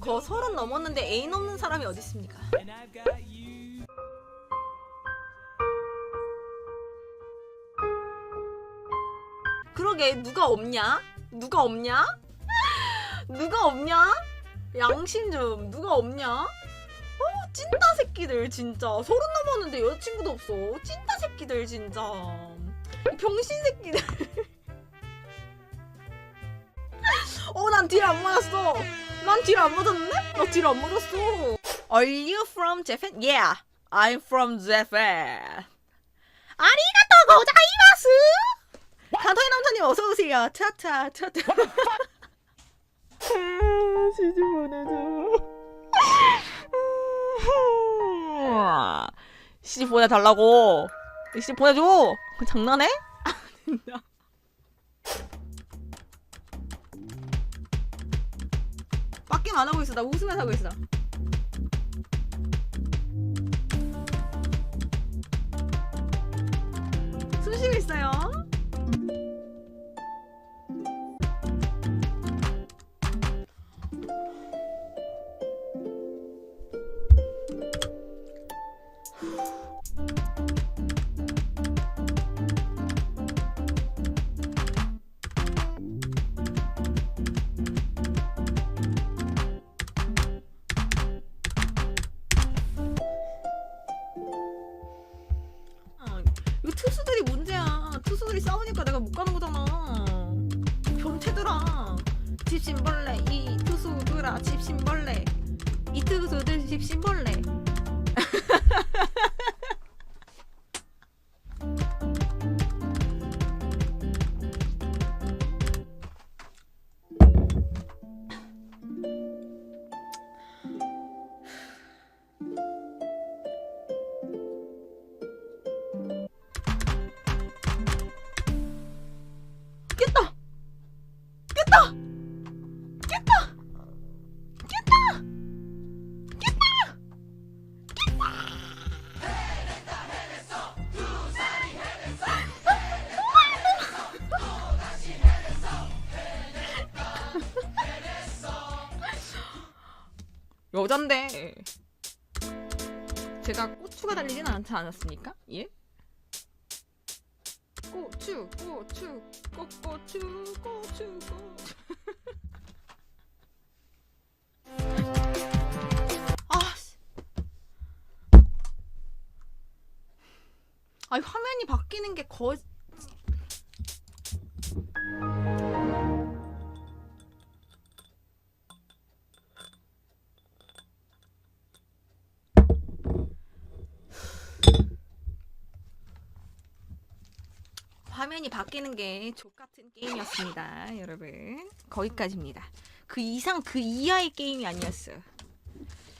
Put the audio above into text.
거 서른 넘었는데 애인 없는 사람이 어디 있습니까? 그러게 누가 없냐? 누가 없냐? 누가 없냐? 양심 좀 누가 없냐? 어 찐따 새끼들 진짜 서른 넘었는데 여자친구도 없어 찐따 새끼들 진짜 이 병신 새끼들 어난 딜안 맞았어 난딜안 맞았는데? 나딜안 맞았어 Are you from Japan? Yeah I'm from Japan 아리가또 고자이마스 가토이 남자님 어서 오세요 차차 차차 시즈 보내줘 시집 보내달라고 시집 보내줘 장난해? 진짜. 빡겜 안 하고 있어. 나 웃으면서 하고 있어. 숨 쉬고 있어요 싸우니까 내가 못 가는 거잖아. 변태들아. 집신벌레 이 투수들아 집신벌레 이 투수들 집신벌레. 여잔데 제가 고추가 달리진 않지 않았습니까? 예? 고추 고추 꽃고추 고추 고추 아 씨. 아니 화면이 바뀌는 게 거... 화면이 바뀌는 게 족같은 게임이었습니다, 여러분. 거기까지입니다. 그 이상 그 이하의 게임이 아니었어요.